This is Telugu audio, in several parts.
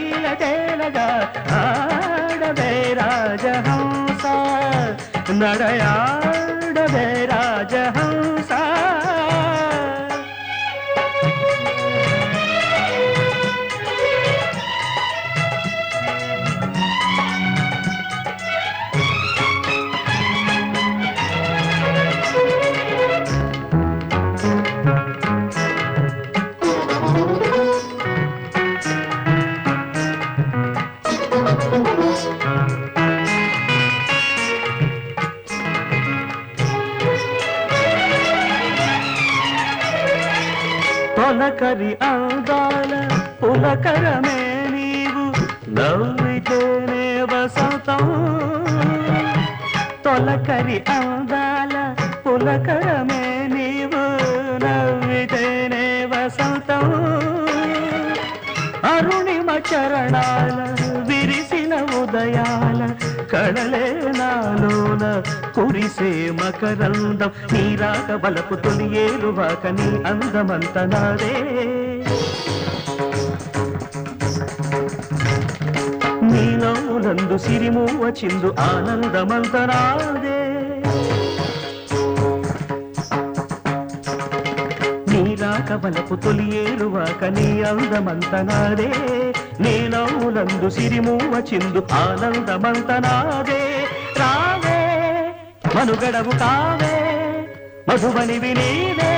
రాసలీల ఆడవే రాజహంస నడయా తొలకరి అందాల పులకరమే నీవు నవ్వితేనే వసంతం. తొలకరి అందాల పులకరమే నీవు నవ్వితేనే వసంతం. అరుణిమ చరణాల విరిసిన ఉదయాల కడలే నాలోన కురిసే మకరందం నీ రాక బలపు తొలి ఏరువాక నీ అందమంత నాదే. నీలో నందు సిరిమూవ చిందు ఆనందమంత నాదే. నీరాక బలపు తొలి ఏరువాక నీ అందమంత నాదే. నీనౌలందు సిరిమూవ చిందు ఆనందమంత నాదే రావే మనుగడవు కావే మధుబనివి నీవే నీవే.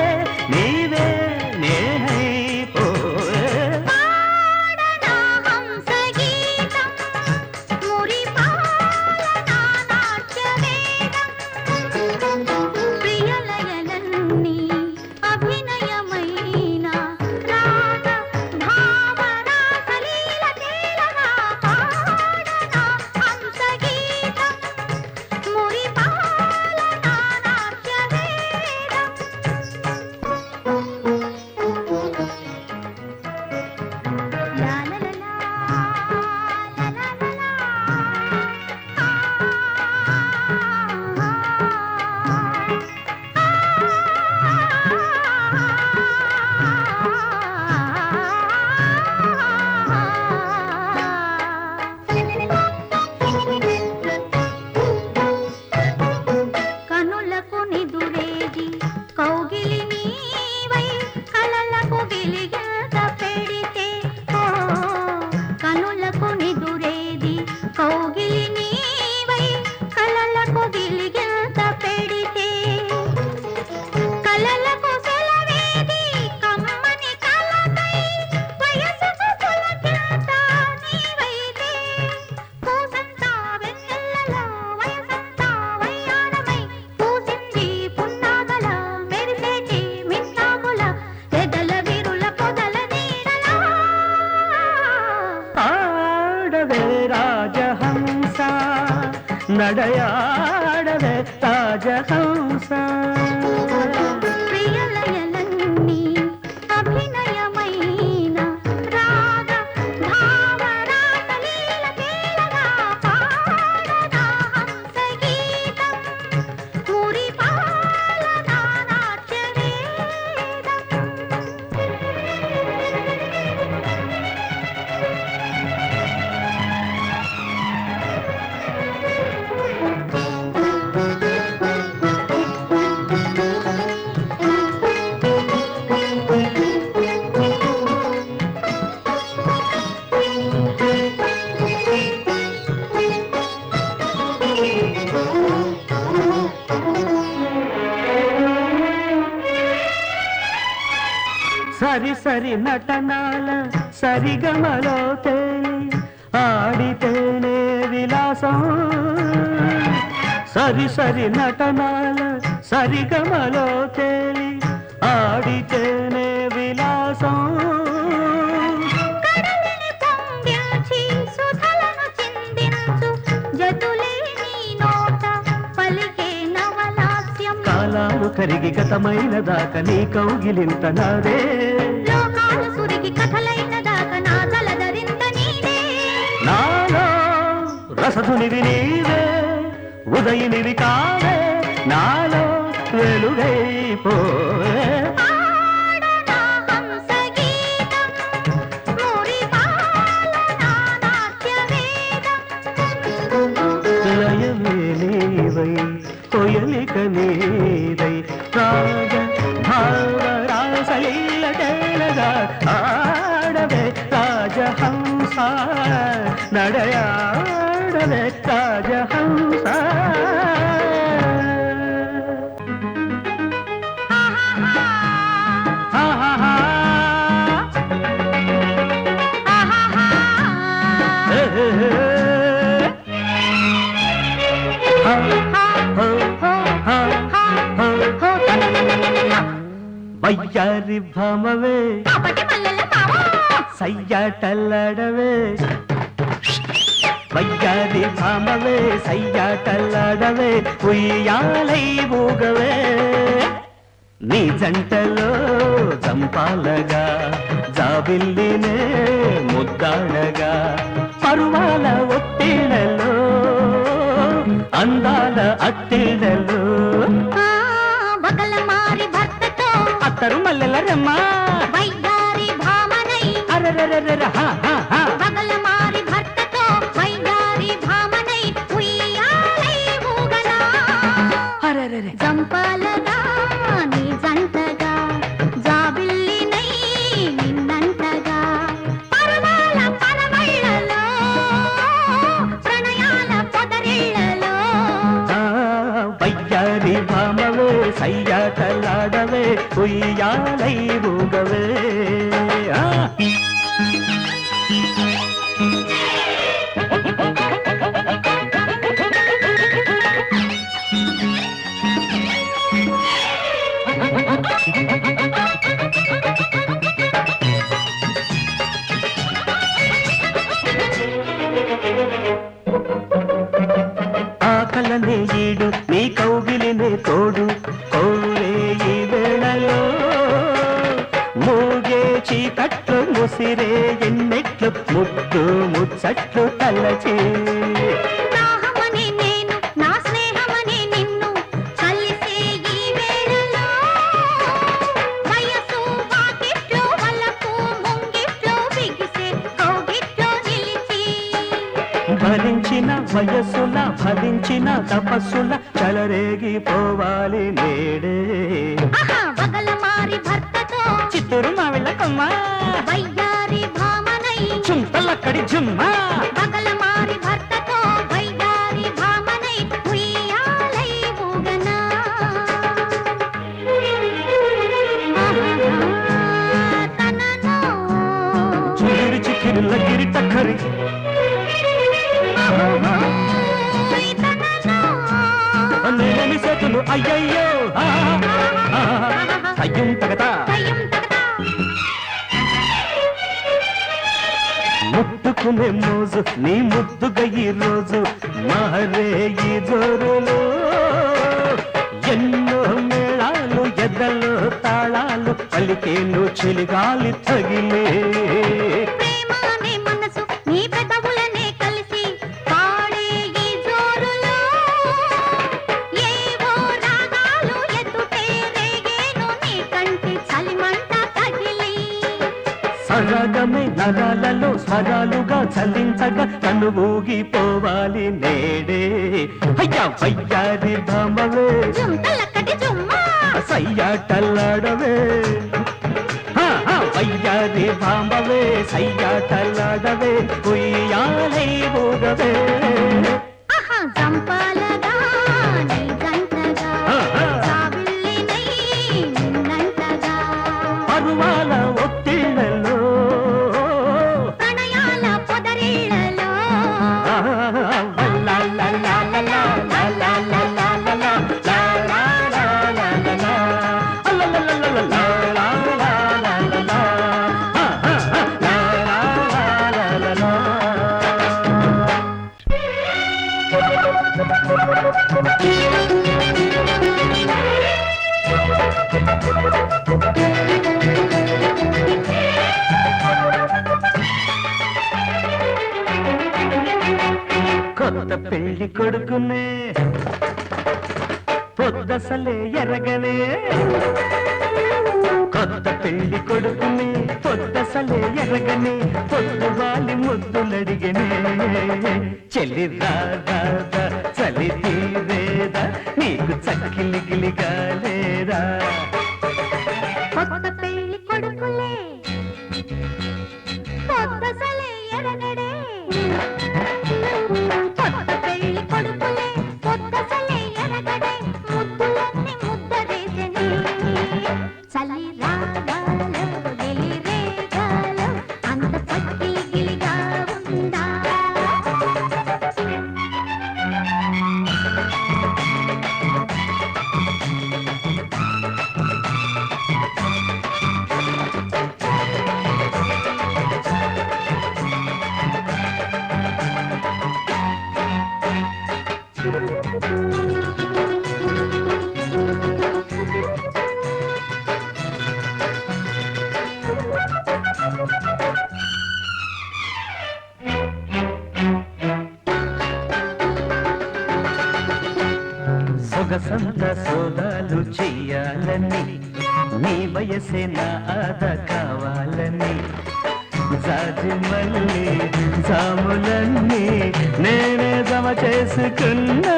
నటనాల సరిగమలో తేలి ఆడితేనే విలాసం. సరి సరి నటనాల సరిగమలో తేలి ఆడితేనే విలాసం. కాలాలు కరిగి గతమైన దాకా నీ కౌగిలింత నాదే. నానా రసధునివి నీవే ఉదయనివి కావే నాలో వెలుగైపో భ్రమవే. సయ్యాటల్లాడవే. வையாதி பாமவே சையாட்டல்லாடவே உய்யாலை ஊகவே నీ జంటలో చంపాలగా జాబిల్లినే ముద్దాడగా. పరువ వస్తారు వైదారి రమ్మ అరరరర హా హా. பொய்யாலை जुम्मा మోగిలే మోజు నీ ముద్దుగా ఈ రోజు మహరే ఈ జోరులు. ఎన్నో మేళాలు ఎదలో తాళాలు పలికేను చిలిగాలి తగిలి రాగమే నరాలలో స్వరాలుగా చలించగా నన్ను ఊగిపోవాలి నేడే. అయ్యా వయ్యారి భమవే. సయ్యాటల్లాడవే వయ్యారి భామవే సయ్యాటల్లాడవే ఉయ్యాలై ఊగవే. దశలే ఎరగలే. వయసే నాద కావాలని జాజి సాములన్నీ నేనే జమ చేసుకున్నా.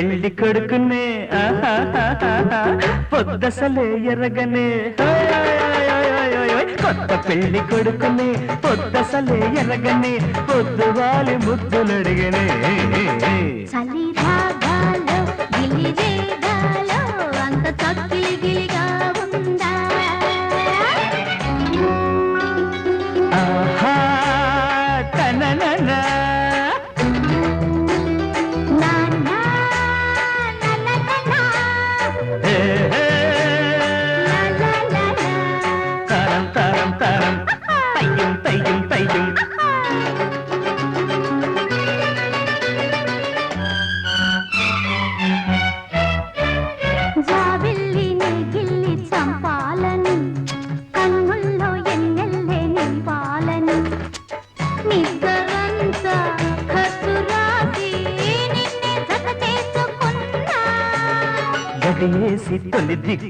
పెళ్ళి కడుకునే పొద్దసలే ఎరగనే. కొత్త పెళ్ళి కొడుకునే పొద్దసలే ఎరగనే పొద్దు వాలి ముద్దులు అడిగనే. చలి అంత తక్కిలి గిలిగా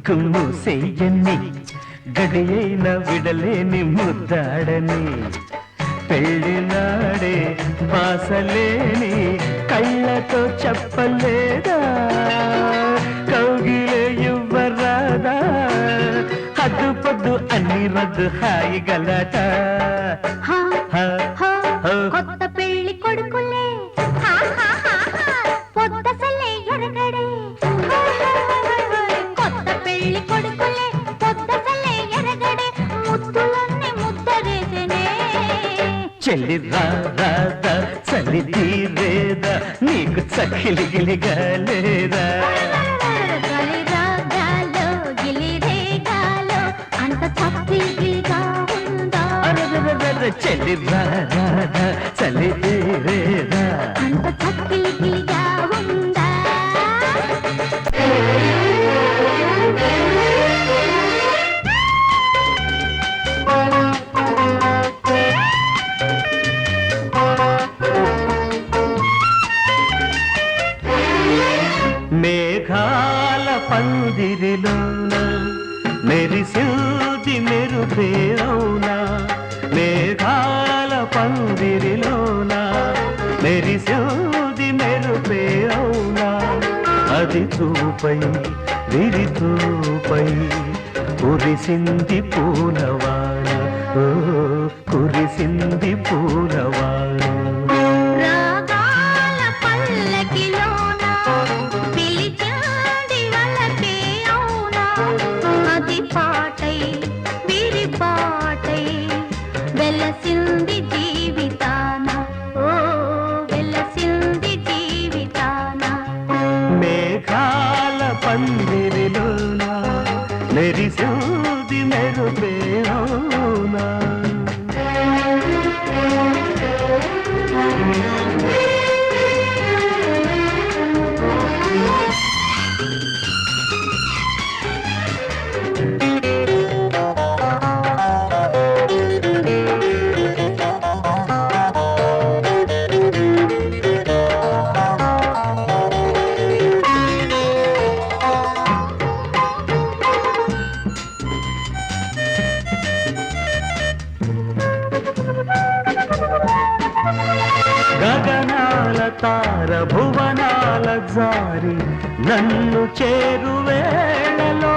నీకును సెయ్యని గడియైన విడలేని ముద్దాడని పెళ్ళినాడే బాసలేని కళ్ళతో చెప్పలేదా కౌగిలే ఇవ్వరాదా హద్దు పొద్దు అన్ని రద్దు హాయి గలట చెల్లి రాదా చలి తీరేదా? నీకు చకిలిగిలిగా లేదా? చెల్లి రాదా చలి తీరేదా? అంత చక్కి వెలసింది గగనాల తార భువనాల జారి నన్ను చేరువేళలో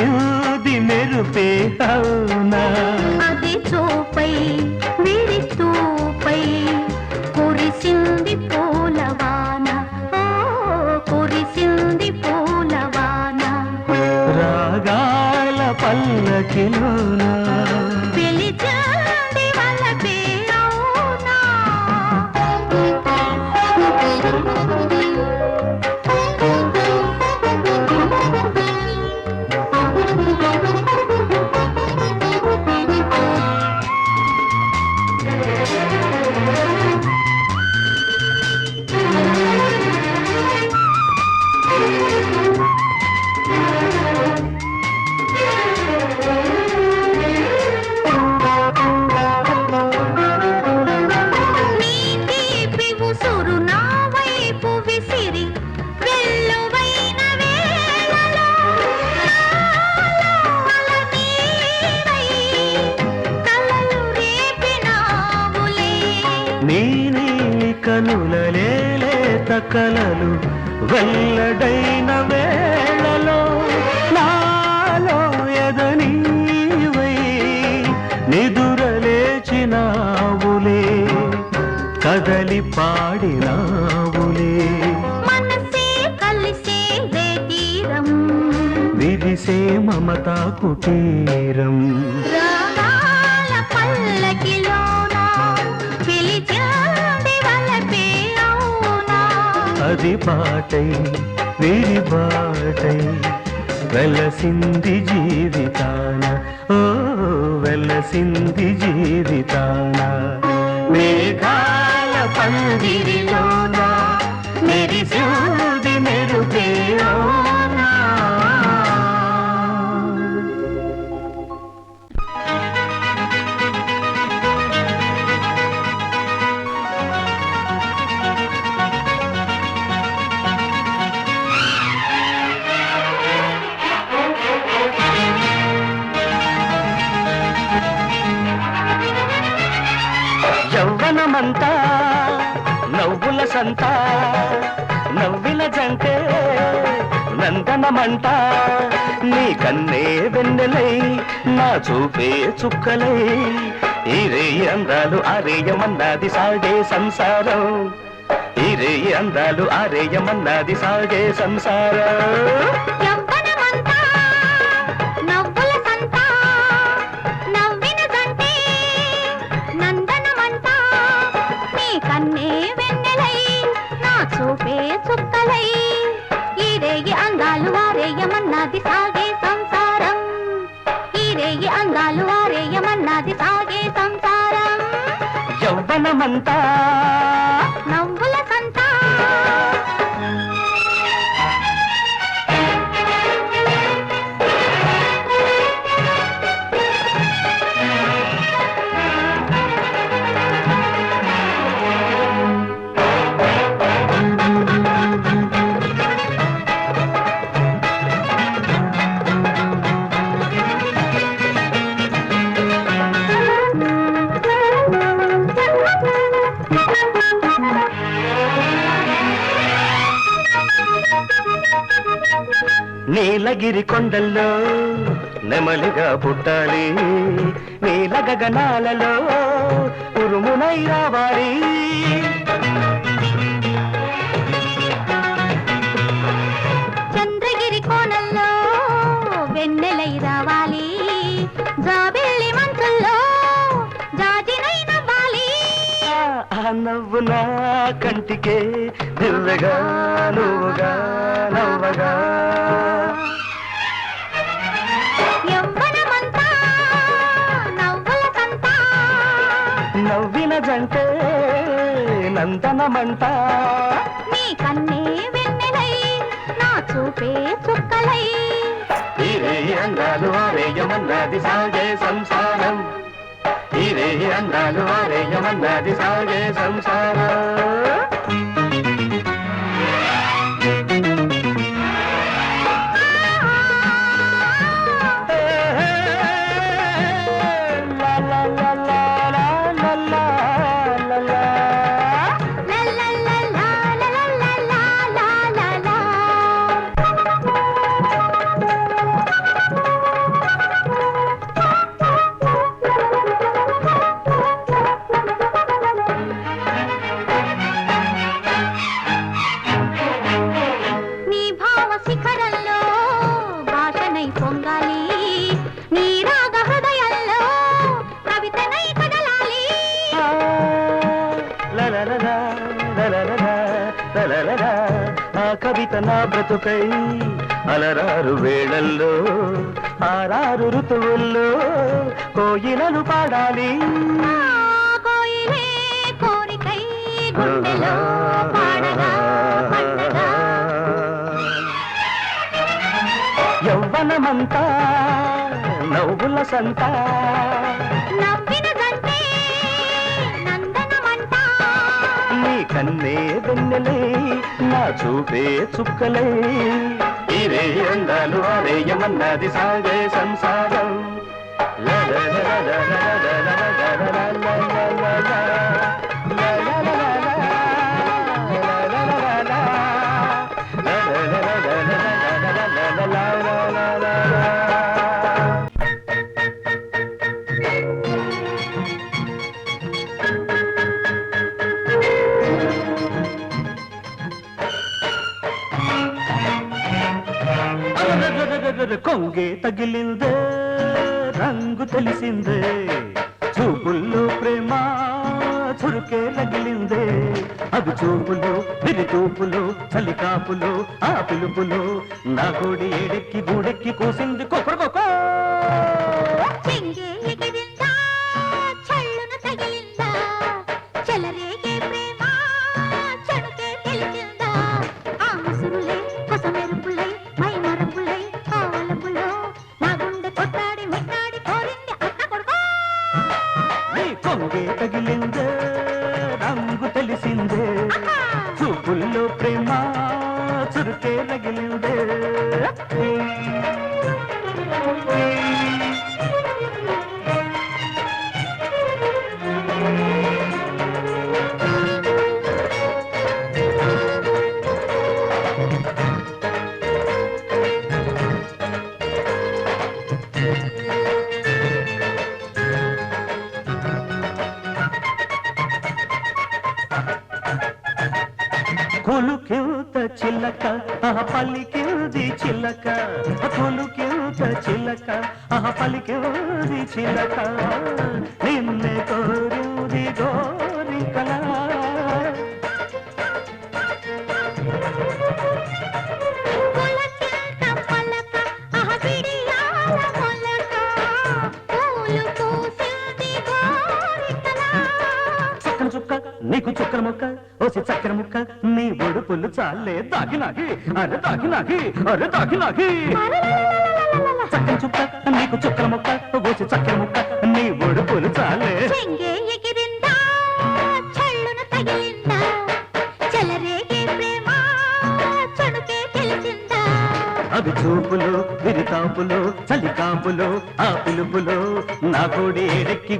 మెరిసింది మెరుపే అవునా? అది చూపై విరితూపై కురిసింది పూలవాన ఓ కురిసింది పూలవాన రాగాల పల్లకిలోన నీలి కనులలేలే తకలలు వెల్లడైన వేళలో నాలో ఎదనీవై నిదురలేచినావులే కదలి పాడినావులే. మనసే కలిసే తీరం విరిసే మమతా కుటీరం అది పాటై విరి బాటై వెలసింది జీవితాన ఓ వెలసింది జీవితాన. మేఘాల పందిరిలోన మెరిసింది నవ్వుల నవ్విన జంటే నందనమంట నీ కన్నే వెన్నెలై నా చూపే చుక్కలై ఇరే అందాలు అరేయమన్నది సాగే సంసారం. ఇరే అందాలు అరేయమన్నది సాగే సంసారం. యవ్వనమంతా నీలగిరి కొండల్లో నెమలిగా పుట్టాలి. నీల గగనాలలో ఉరుమునై రావాలి. చంద్రగిరి కోణంలో వెన్నెలై రావాలి. జాబిల్లి మంచుల్లో జాజినై నవ్వాలి. ఆ నవ్వు నా కంటికే దివ్వగా నవ్వగా నవ్విన జంటే నందనమంట. నీ కన్నే వెన్నెలై నా చూపే చుక్కలై. ఇదే అందాలు ఆరేయమన్నది సాగే సంసారం. ఇదే అందాలు ఆరేయమన్నది సాగే సంసారం. కవిత నా బ్రతుకై అలరారు వేళల్లో ఆరారు ఋతువుల్లో కోయిలలు పాడాలి. యౌవనమంతా నవ్వుల సంతా నీ కన్నే వెన్నెలే నా చూపే చుక్కలే. ఇరే అందాలు ఆరేయమన్నది సాగే సంసారం. అరరరరరర తగిలిందే రంగు తెలిసిందే చూపుల్లో ప్రేమ చురుకే తగిలిందే అది చూపులు విరి చూపులు చలికాపులు ఆ పిలుపులు నా కోడి ఏడెక్కి పచ్చి చక్కెర ముక్క నీ ఒడుపులు చాలే తాకినాకి అరే తాకినాకి అరే తాకినాకి చక్కెర చుక్క నీకు చక్కెర ముక్క గోచి చక్కెర ముక్క నీ ఒడుపులు చాలే అవి చూపులు విరితాపులు చలికాపులు ఆ పిలుపులు నా కోడి ఎడెక్కి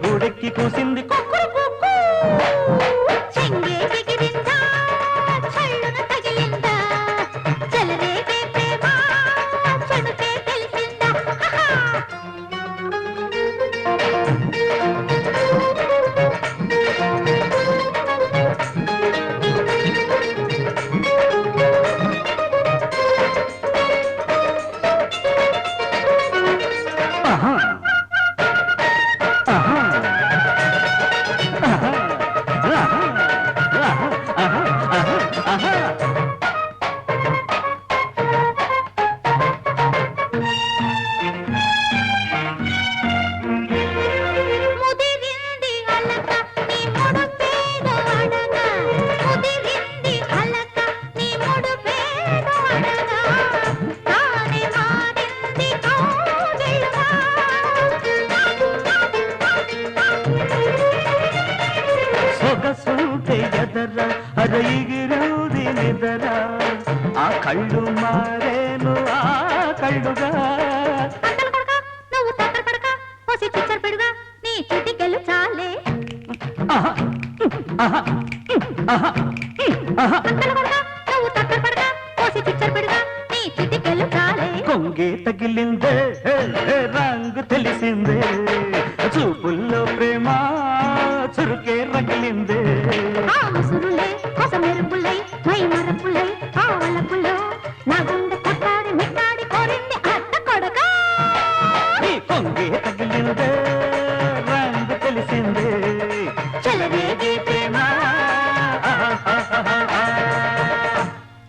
ఆ కళ్ళు మారేను ఆ కళ్ళుగా అక్కల కొడక నువ్వు తక్కల పడక పోసి చిచ్చర పెడుగా నీ చిటికెలు చాలే అక్కల కొడక నువ్వు తక్కల పడక పోసి చిచ్చర పెడుగా నీ చిటికెలు చాలే కొంగే తగిలిందే